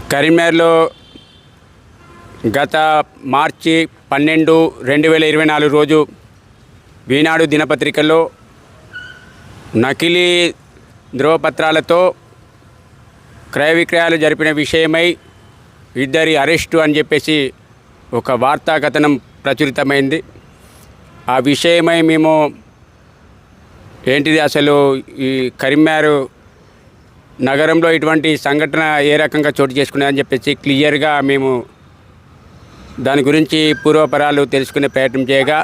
కరీంనగర్లో గత మార్చి పన్నెండు రెండు వేల ఇరవై నాలుగు రోజు వీనాడు దినపత్రికలో నకిలీ ధ్రువపత్రాలతో క్రయ విక్రయాలు జరిపిన విషయమై ఇద్దరి అరెస్టు అని చెప్పేసి ఒక వార్తా కథనం ప్రచురితమైంది. ఆ విషయమై మేము ఏంటిది అసలు ఈ కరీంనగర్ నగరంలో ఇటువంటి సంఘటన ఏ రకంగా చోటు చేసుకున్నాయని చెప్పేసి క్లియర్గా మేము దాని గురించి పూర్వపరాలు తెలుసుకునే ప్రయత్నం చేయగా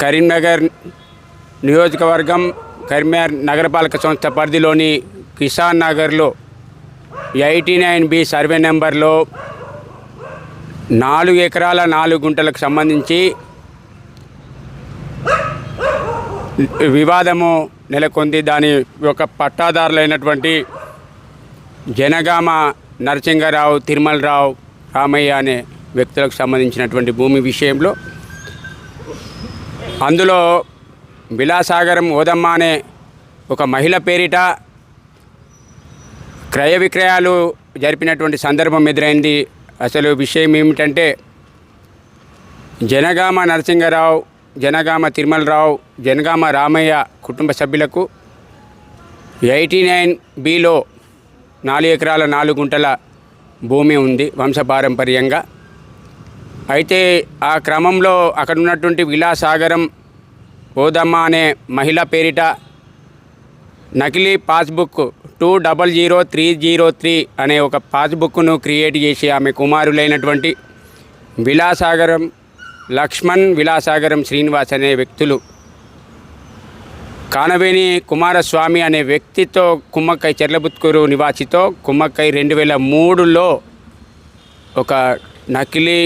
కరీంనగర్ నియోజకవర్గం కరీంనగర్ నగరపాలక సంస్థ పరిధిలోని కిసాన్ నగర్లో ఎయిటీ నైన్ బి సర్వే నెంబర్లో నాలుగు ఎకరాల నాలుగు గుంటలకు సంబంధించి వివాదము నెలకొంది. దాని యొక్క పట్టాదారులైనటువంటి జనగామ నరసింగరావు తిరుమలరావు రామయ్య అనే వ్యక్తులకు సంబంధించినటువంటి భూమి విషయంలో అందులో బిలాసాగరం ఓదమ్మ అనే ఒక మహిళ పేరిట క్రయ విక్రయాలు జరిపినటువంటి సందర్భం ఎదురైంది. అసలు విషయం ఏమిటంటే జనగామ నరసింగరావు జనగామ తిరుమలరావు జనగామ రామయ్య కుటుంబ సభ్యులకు ఎయిటీ నైన్ బిలో నాలుగు ఎకరాల నాలుగు గుంటల భూమి ఉంది వంశపారంపర్యంగా. అయితే ఆ క్రమంలో అక్కడ ఉన్నటువంటి విలాసాగరం ఓదమ్మ అనే మహిళ పేరిట నకిలీ passbook two double zero three zero three అనే ఒక పాస్బుక్ను క్రియేట్ చేసి ఆమె కుమారులైనటువంటి విలాసాగరం లక్ష్మణ్ విలాసాగరం శ్రీనివాస్ అనే వ్యక్తులు. కానవేని కుమారస్వామి అనే వ్యక్తితో కుమ్మక్కై చెర్లబుత్కూరు నివాసితో కుమ్మక్కై రెండు వేల మూడులో ఒక నకిలీ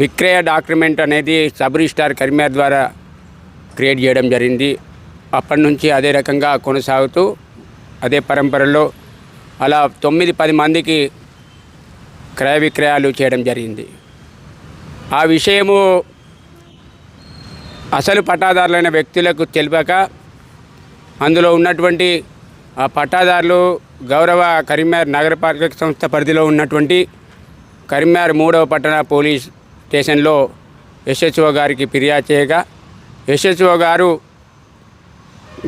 విక్రయ డాక్యుమెంట్ అనేది సబ్ రిజిస్టార్ కరిమేర్ ద్వారా క్రియేట్ చేయడం జరిగింది. అప్పటి నుంచి అదే రకంగా కొనసాగుతూ అదే పరంపరలో అలా తొమ్మిది పది మందికి క్రయ విక్రయాలు చేయడం జరిగింది. ఆ విషయము అసలు పట్టాదారులైన వ్యక్తులకు తెలిపాక అందులో ఉన్నటువంటి ఆ పట్టాదారులు గౌరవ కరీంనగర్ నగరపాలక సంస్థ పరిధిలో ఉన్నటువంటి కరీంనగర్ మూడవ పట్టణ పోలీస్ స్టేషన్లో ఎస్హెచ్ఓ గారికి ఫిర్యాదు చేయగా ఎస్హెచ్ఓ గారు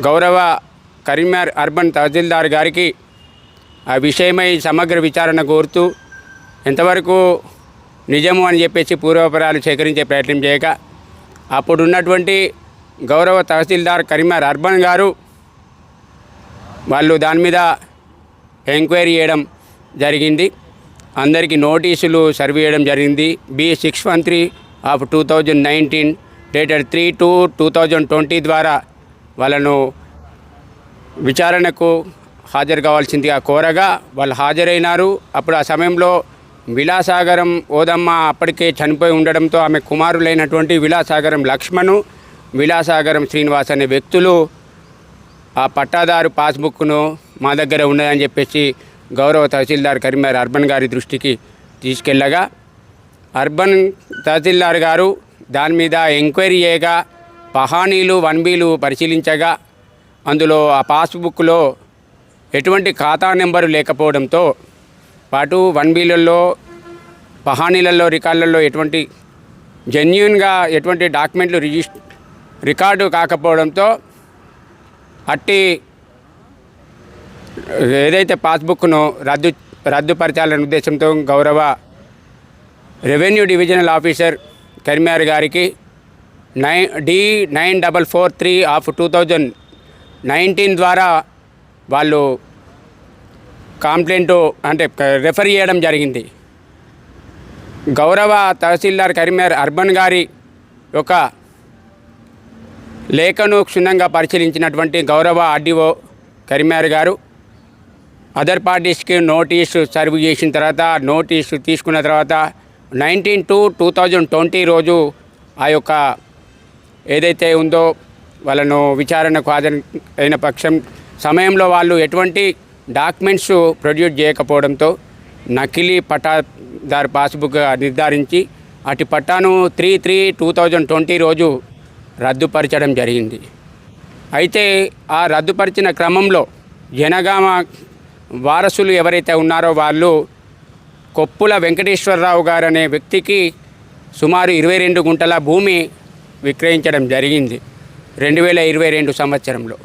గౌరవ కరీంనగర్ అర్బన్ తహసీల్దార్ గారికి ఆ విషయమై సమగ్ర విచారణ కోరుతూ ఎంతవరకు నిజము అని చెప్పేసి పూర్వపరాలు సేకరించే ప్రయత్నం చేయక అప్పుడున్నటువంటి గౌరవ తహసీల్దార్ కరీమార్ అర్బన్ గారు వాళ్ళు దాని మీద ఎంక్వైరీ చేయడం జరిగింది. అందరికీ నోటీసులు సర్వ్ చేయడం జరిగింది. B six one three of two thousand nineteen dated three two two thousand twenty ద్వారా వాళ్ళను విచారణకు హాజరు కావాల్సిందిగా కోరగా వాళ్ళు హాజరైనారు. అప్పుడు ఆ సమయంలో విలాసాగరం ఓదమ్మ అప్పటికే చనిపోయి ఉండడంతో ఆమె కుమారులైనటువంటి విలాసాగరం లక్ష్మణు విలాసాగరం శ్రీనివాస్ అనే వ్యక్తులు ఆ పట్టాదారు పాస్బుక్ను మా దగ్గర ఉన్నదని చెప్పేసి గౌరవ తహసీల్దార్ కరీంనగర్ అర్బన్ గారి దృష్టికి తీసుకెళ్ళగా అర్బన్ తహసీల్దార్ గారు దాని మీద ఎంక్వైరీ చేయగా పహానీలు వన్ బీలు పరిశీలించగా అందులో ఆ పాస్బుక్లో ఎటువంటి ఖాతా నెంబరు లేకపోవడంతో పాటు వన్ బీలలో పహానీలలో రికార్డులలో ఎటువంటి జెన్యున్గా ఎటువంటి డాక్యుమెంట్లు రిజిస్ రికార్డు కాకపోవడంతో అట్టి ఏదైతే పాస్బుక్ను రద్దు రద్దుపరచాలనే ఉద్దేశంతో గౌరవ రెవెన్యూ డివిజనల్ ఆఫీసర్ కరీంనగర్ గారికి nine D nine double four three of two thousand nineteen ద్వారా వాళ్ళు కంప్లైంట్ అంటే రెఫర్ చేయడం జరిగింది. గౌరవ తహసీల్దార్ కరీంనగర్ అర్బన్ గారి యొక్క లేఖను క్షుణ్ణంగా పరిశీలించినటువంటి గౌరవ ఆర్డీఓ కరీంనగర్ గారు అదర్ పార్టీస్కి నోటీసు సర్వ్ చేసిన తర్వాత నోటీసు తీసుకున్న తర్వాత nineteen two two thousand twenty రోజు ఆ యొక్క ఏదైతే ఉందో వాళ్ళను విచారణకు హాజరు అయిన పక్షం సమయంలో వాళ్ళు ఎటువంటి డాక్యుమెంట్స్ ప్రొడ్యూస్ చేయకపోవడంతో నకిలీ పట్టాదారు పాస్బుక్ నిర్ధారించి అటు పట్టాను three three two thousand twenty రోజు రద్దుపరచడం జరిగింది. అయితే ఆ రద్దుపరిచిన క్రమంలో జనగామ వారసులు ఎవరైతే ఉన్నారో వాళ్ళు కొప్పుల వెంకటేశ్వరరావు గారు అనే వ్యక్తికి సుమారు ఇరవై రెండు గుంటల భూమి విక్రయించడం జరిగింది. రెండు వేల ఇరవై రెండు సంవత్సరంలో.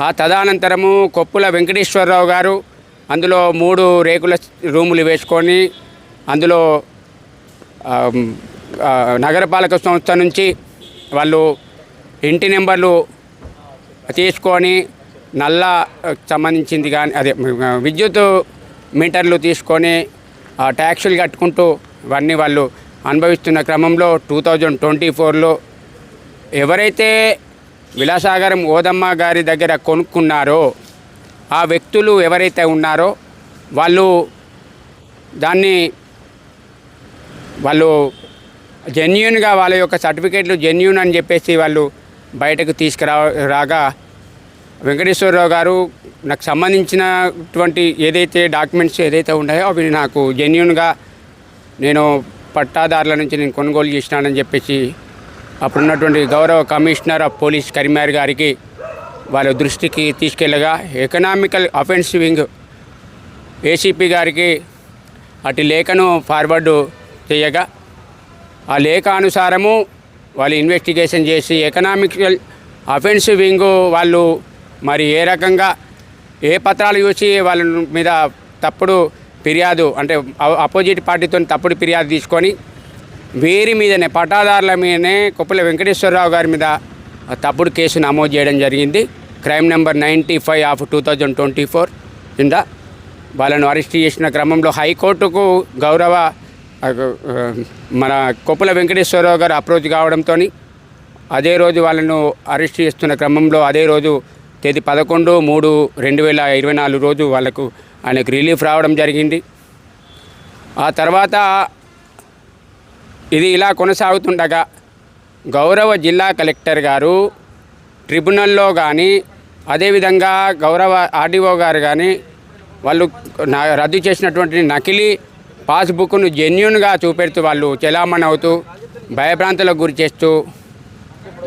ఆ తదనంతరము కొప్పుల వెంకటేశ్వరరావు గారు అందులో మూడు రేకుల రూములు వేసుకొని అందులో నగరపాలక సంస్థ నుంచి వాళ్ళు ఇంటి నెంబర్లు తీసుకొని నల్ల సంబంధించింది కానీ అదే విద్యుత్ మీటర్లు తీసుకొని ట్యాక్సులు కట్టుకుంటూ ఇవన్నీ వాళ్ళు అనుభవిస్తున్న క్రమంలో టూ థౌజండ్ ట్వంటీ ఫోర్లో ఎవరైతే విలాసాగరం ఓదమ్మ గారి దగ్గర కొనుక్కున్నారో ఆ వ్యక్తులు ఎవరైతే ఉన్నారో వాళ్ళు దాన్ని వాళ్ళు జెన్యున్గా వాళ్ళ యొక్క సర్టిఫికేట్లు జెన్యున్ అని చెప్పేసి వాళ్ళు బయటకు తీసుకురా రాగా వెంకటేశ్వరరావు గారు నాకు సంబంధించినటువంటి ఏదైతే డాక్యుమెంట్స్ ఏదైతే ఉన్నాయో అవి నాకు జెన్యున్గా నేను పట్టాదారుల నుంచి నేను కొనుగోలు చేసినానని చెప్పేసి అప్పుడున్నటువంటి గౌరవ కమిషనర్ ఆఫ్ పోలీస్ కరీమార్ గారికి వాళ్ళ దృష్టికి తీసుకెళ్ళగా ఎకనామికల్ అఫెన్స్ వింగ్ ఏసీపీ గారికి అటు లేఖను ఫార్వర్డ్ చేయగా ఆ లేఖ అనుసారము వాళ్ళు ఇన్వెస్టిగేషన్ చేసి ఎకనామికల్ అఫెన్స్ వింగ్ వాళ్ళు మరి ఏ రకంగా ఏ పత్రాలు చూసి వాళ్ళ మీద తప్పుడు ఫిర్యాదు అంటే అపోజిట్ పార్టీతో తప్పుడు ఫిర్యాదు తీసుకొని వీరి మీదనే పట్టాదారుల మీదనే కొప్పుల వెంకటేశ్వరరావు గారి మీద తప్పుడు కేసు నమోదు చేయడం జరిగింది. Crime number ninety five of two thousand twenty four. కింద వాళ్ళను అరెస్ట్ చేసిన క్రమంలో హైకోర్టుకు గౌరవ మన కొప్పుల వెంకటేశ్వరరావు గారు అప్రోచ్ కావడంతో అదే రోజు వాళ్ళను అరెస్ట్ చేస్తున్న క్రమంలో అదే రోజు తేదీ పదకొండు మూడు రెండు వేల ఇరవై నాలుగు రోజు వాళ్ళకు ఆయనకు రిలీఫ్ రావడం జరిగింది. ఆ తర్వాత ఇది ఇలా కొనసాగుతుండగా గౌరవ జిల్లా కలెక్టర్ గారు ట్రిబ్యునల్లో కానీ అదేవిధంగా గౌరవ ఆర్డీఓ గారు కానీ వాళ్ళు రద్దు చేసినటువంటి నకిలీ పాస్బుక్ను జెన్యున్గా చూపెడుతూ వాళ్ళు చెలామణి అవుతూ భయభ్రాంతులకు గురి చేస్తూ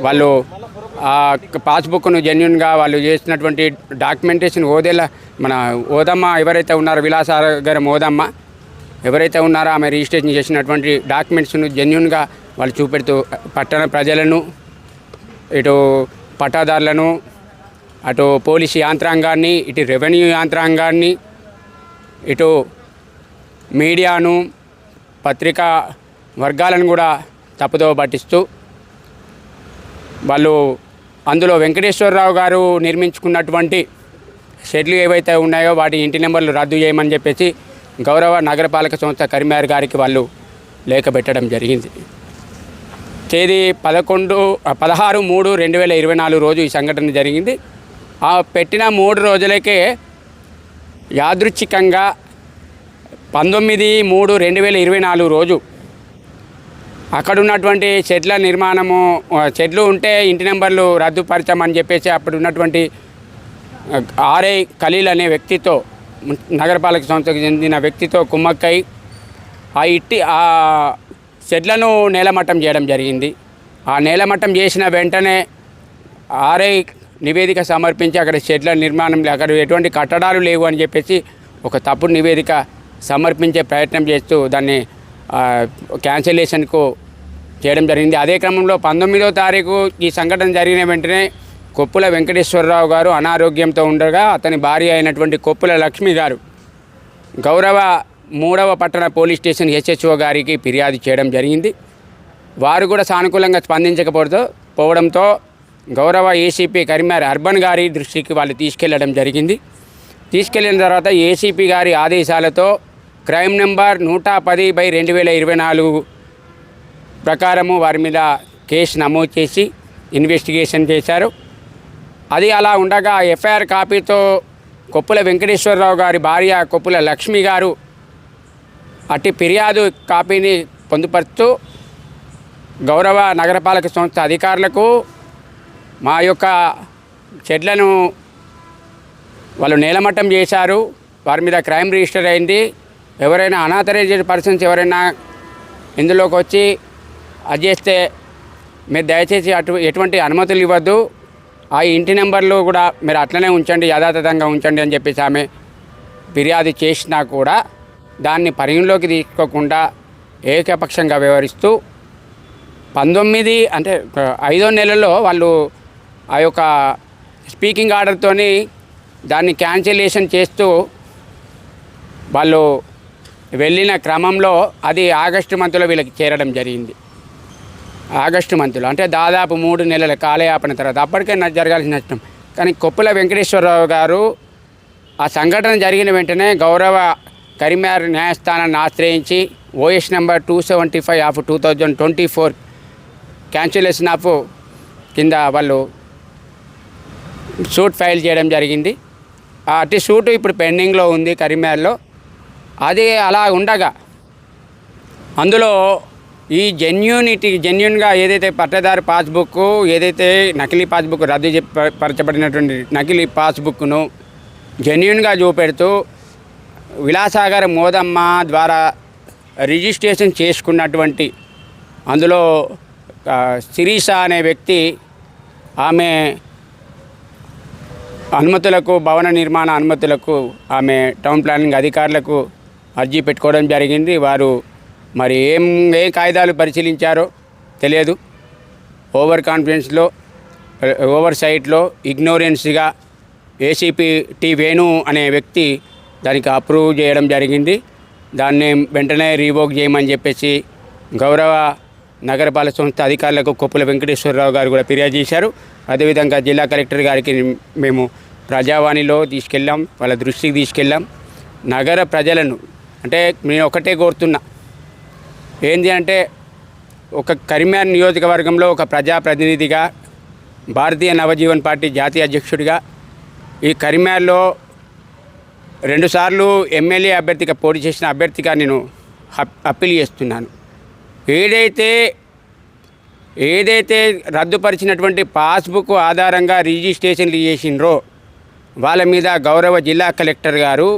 వాళ్ళు పాస్బుక్ను జెన్యున్గా వాళ్ళు చేసినటువంటి డాక్యుమెంటేషన్ ఓదేలా మన ఓదమ్మ ఎవరైతే ఉన్నారో విలాసాగరం ఓదమ్మ ఎవరైతే ఉన్నారో ఆమె రిజిస్ట్రేషన్ చేసినటువంటి డాక్యుమెంట్స్ను జెన్యున్గా వాళ్ళు చూపెడుతూ పట్టణ ప్రజలను ఇటు పట్టాదారులను అటు పోలీసు యాంత్రాంగాన్ని ఇటు రెవెన్యూ యాంత్రాంగాన్ని ఇటు మీడియాను పత్రికా వర్గాలను కూడా తప్పుదో పట్టిస్తూ వాళ్ళు అందులో వెంకటేశ్వరరావు గారు నిర్మించుకున్నటువంటి షెడ్లు ఏవైతే ఉన్నాయో వాటి ఇంటి నెంబర్లు రద్దు చేయమని చెప్పేసి గౌరవ నగరపాలక సంస్థ కరీంనగర్ గారికి వాళ్ళు లేఖ పెట్టడం జరిగింది. తేదీ పదకొండు పదహారు మూడు రెండు వేల ఇరవై నాలుగు రోజు ఈ సంఘటన జరిగింది. ఆ పెట్టిన మూడు రోజులకే యాదృచ్ఛికంగా పంతొమ్మిది మూడు రెండు వేల ఇరవై నాలుగు రోజు అక్కడున్నటువంటి చెట్ల నిర్మాణము చెట్లు ఉంటే ఇంటి నెంబర్లు రద్దుపరచమని చెప్పేసి అప్పుడు ఉన్నటువంటి ఆర్ఐ ఖలీల్ అనే వ్యక్తితో నగరపాలక సంస్థకు చెందిన వ్యక్తితో కుమ్మక్కై ఆ ఇట్టి ఆ షెడ్లను నేలమట్టం చేయడం జరిగింది. ఆ నేలమట్టం చేసిన వెంటనే ఆర్ఐ నివేదిక సమర్పించి అక్కడ షెడ్ల నిర్మాణం అక్కడ ఎటువంటి కట్టడాలు లేవు అని చెప్పేసి ఒక తప్పుడు నివేదిక సమర్పించే ప్రయత్నం చేస్తూ దాన్ని క్యాన్సిలేషన్కు చేయడం జరిగింది. అదే క్రమంలో పంతొమ్మిదో తారీఖు ఈ సంఘటన జరిగిన వెంటనే కొప్పుల వెంకటేశ్వరరావు గారు అనారోగ్యంతో ఉండగా అతని భార్య అయినటువంటి కొప్పుల లక్ష్మి గారు గౌరవ మూడవ పట్టణ పోలీస్ స్టేషన్ హెచ్హెచ్ఓ గారికి ఫిర్యాదు చేయడం జరిగింది. వారు కూడా సానుకూలంగా స్పందించకపోవడంతో పోవడంతో గౌరవ ఏసీపీ కరీంనగర్ అర్బన్ గారి దృష్టికి వాళ్ళు తీసుకెళ్ళడం జరిగింది. తీసుకెళ్ళిన తర్వాత ఏసీపీ గారి ఆదేశాలతో క్రైమ్ నెంబర్ నూట పది బై రెండు వేల ఇరవై నాలుగు ప్రకారము వారి మీద కేసు నమోదు చేసి ఇన్వెస్టిగేషన్ చేశారు. అది అలా ఉండగా ఎఫ్ఐఆర్ కాపీతో కొప్పుల వెంకటేశ్వరరావు గారి భార్య కొప్పుల లక్ష్మి గారు అట్టి ఫిర్యాదు కాపీని పొందుపరుస్తూ గౌరవ నగరపాలక సంస్థ అధికారులకు మా యొక్క చెట్లను వాళ్ళు నేలమట్టం చేశారు. వారి మీద క్రైమ్ రిజిస్టర్ అయింది. ఎవరైనా అనాథరైజ్డ్ పర్సన్స్ ఎవరైనా ఇందులోకి వచ్చి అది చేస్తే మీరు దయచేసి అటు ఎటువంటి అనుమతులు ఇవ్వద్దు. ఆ ఇంటి నెంబర్లు కూడా మీరు అట్లనే ఉంచండి యథాతథంగా ఉంచండి అని చెప్పేసి ఆమె ఫిర్యాదు చేసినా కూడా దాన్ని పరిగణలోకి తీసుకోకుండా ఏకపక్షంగా వ్యవహరిస్తూ పంతొమ్మిది అంటే ఐదో నెలలో వాళ్ళు ఆ యొక్క స్పీకింగ్ ఆర్డర్తోని దాన్ని క్యాన్సిలేషన్ చేస్తూ వాళ్ళు వెళ్ళిన క్రమంలో అది ఆగస్టు మంత్లో వీళ్ళకి చేరడం జరిగింది. ఆగస్టు మంత్లో. అంటే దాదాపు మూడు నెలల కాలయాపన తర్వాత అప్పటికే జరగాల్సిన నష్టం. కానీ కొప్పుల వెంకటేశ్వరరావు గారు ఆ సంఘటన జరిగిన వెంటనే గౌరవ కరీంనగర్ న్యాయస్థానాన్ని ఆశ్రయించి OS number two seventy five of two thousand twenty four cancellation of కింద వాళ్ళు సూట్ ఫైల్ చేయడం జరిగింది. ఆ అట్టి సూటు ఇప్పుడు పెండింగ్లో ఉంది కరీంనగర్లో. అది అలా ఉండగా అందులో ఈ జెన్యూనిటీ జెన్యున్గా ఏదైతే పట్టదారు పాస్బుక్ ఏదైతే నకిలీ పాస్బుక్ రద్దు చెప్- పరచబడినటువంటి నకిలీ పాస్బుక్ను జెన్యున్గా చూపెడుతూ విలాసాగర్ మోదమ్మ ద్వారా రిజిస్ట్రేషన్ చేసుకున్నటువంటి అందులో శిరీష అనే వ్యక్తి ఆమె అనుమతులకు భవన నిర్మాణ అనుమతులకు ఆమె టౌన్ ప్లానింగ్ అధికారులకు అర్జీ పెట్టుకోవడం జరిగింది. వారు మరి ఏం ఏ కాగితాలు పరిశీలించారో తెలియదు. ఓవర్ కాన్ఫిడెన్స్లో ఓవర్ సైట్లో ఇగ్నోరెన్స్గా ఏసీపీ టి వేణు అనే వ్యక్తి దానికి అప్రూవ్ చేయడం జరిగింది. దాన్ని వెంటనే రీవోక్ చేయమని చెప్పేసి గౌరవ నగరపాలక సంస్థ అధికారులకు కొప్పుల వెంకటేశ్వరరావు గారు కూడా ఫిర్యాదు చేశారు. అదేవిధంగా జిల్లా కలెక్టర్ గారికి మేము ప్రజావాణిలో తీసుకెళ్ళాం వాళ్ళ దృష్టికి తీసుకెళ్ళాం. నగర ప్రజలను అంటే నేను ఒకటే కోరుతున్నా ఏంటి అంటే ఒక కరిమ్యాన్ నియోజకవర్గంలో ఒక ప్రజాప్రతినిధిగా భారతీయ నవజీవన్ పార్టీ జాతీయ అధ్యక్షుడిగా ఈ కరిమ్యాన్లో రెండుసార్లు ఎమ్మెల్యే అభ్యర్థిగా పోటీ చేసిన అభ్యర్థిగా నేను అప్- అప్పీల్ చేస్తున్నాను. ఏదైతే ఏదైతే రద్దుపరిచినటువంటి పాస్బుక్ ఆధారంగా రిజిస్ట్రేషన్లు చేసిండ్రో వాళ్ళ మీద గౌరవ జిల్లా కలెక్టర్ గారు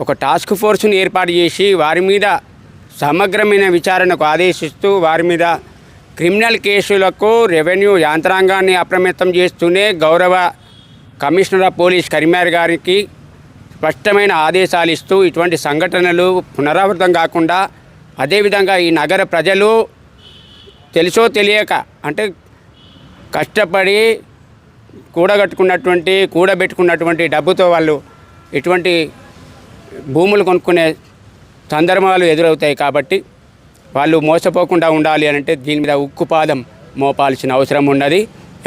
ఒక టాస్క్ ఫోర్స్ను ఏర్పాటు చేసి వారి మీద సమగ్రమైన విచారణకు ఆదేశిస్తూ వారి మీద క్రిమినల్ కేసులకు రెవెన్యూ యాంత్రాంగాన్ని అప్రమత్తం చేస్తూనే గౌరవ కమిషనర్ ఆఫ్ పోలీస్ కరీమార్ గారికి స్పష్టమైన ఆదేశాలు ఇస్తూ ఇటువంటి సంఘటనలు పునరావృతం కాకుండా అదేవిధంగా ఈ నగర ప్రజలు తెలుసో తెలియక అంటే కష్టపడి కూడగట్టుకున్నటువంటి కూడబెట్టుకున్నటువంటి డబ్బుతో వాళ్ళు ఇటువంటి భూములు కొనుక్కునే సందర్భాలు ఎదురవుతాయి కాబట్టి వాళ్ళు మోసపోకుండా ఉండాలి అంటే దీని మీద ఉక్కుపాదం మోపాల్సిన అవసరం ఉన్నది.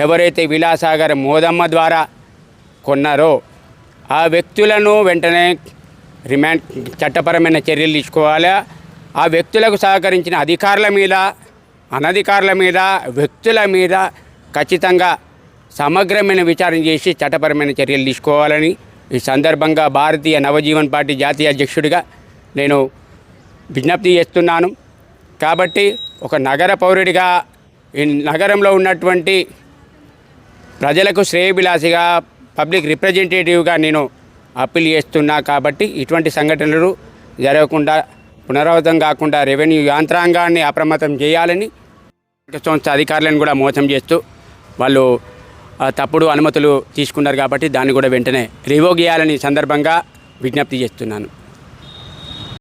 ఎవరైతే విలాసాగర్ మోదమ్మ ద్వారా కొన్నారో ఆ వ్యక్తులను వెంటనే రిమాండ్ చట్టపరమైన చర్యలు తీసుకోవాలి? ఆ వ్యక్తులకు సహకరించిన అధికారుల మీద అనధికారుల మీద వ్యక్తుల మీద ఖచ్చితంగా సమగ్రమైన విచారణ చేసి చట్టపరమైన చర్యలు తీసుకోవాలని ఈ సందర్భంగా భారతీయ నవజీవన్ పార్టీ జాతీయ అధ్యక్షుడిగా నేను విజ్ఞప్తి చేస్తున్నాను. కాబట్టి ఒక నగర పౌరుడిగా ఈ నగరంలో ఉన్నటువంటి ప్రజలకు శ్రేయభిలాసిగా పబ్లిక్ రిప్రజెంటేటివ్గా నేను అప్పీల్ చేస్తున్నా. కాబట్టి ఇటువంటి సంఘటనలు జరగకుండా పునరావృతం కాకుండా రెవెన్యూ యంత్రాంగాన్ని అప్రమత్తం చేయాలని సంస్థ అధికారులను కూడా మోసం చేస్తూ వాళ్ళు తప్పుడు అనుమతులు తీసుకున్నారు. కాబట్టి దాన్ని కూడా వెంటనే రివోగ్ చేయాలని సందర్భంగా విజ్ఞప్తి చేస్తున్నాను.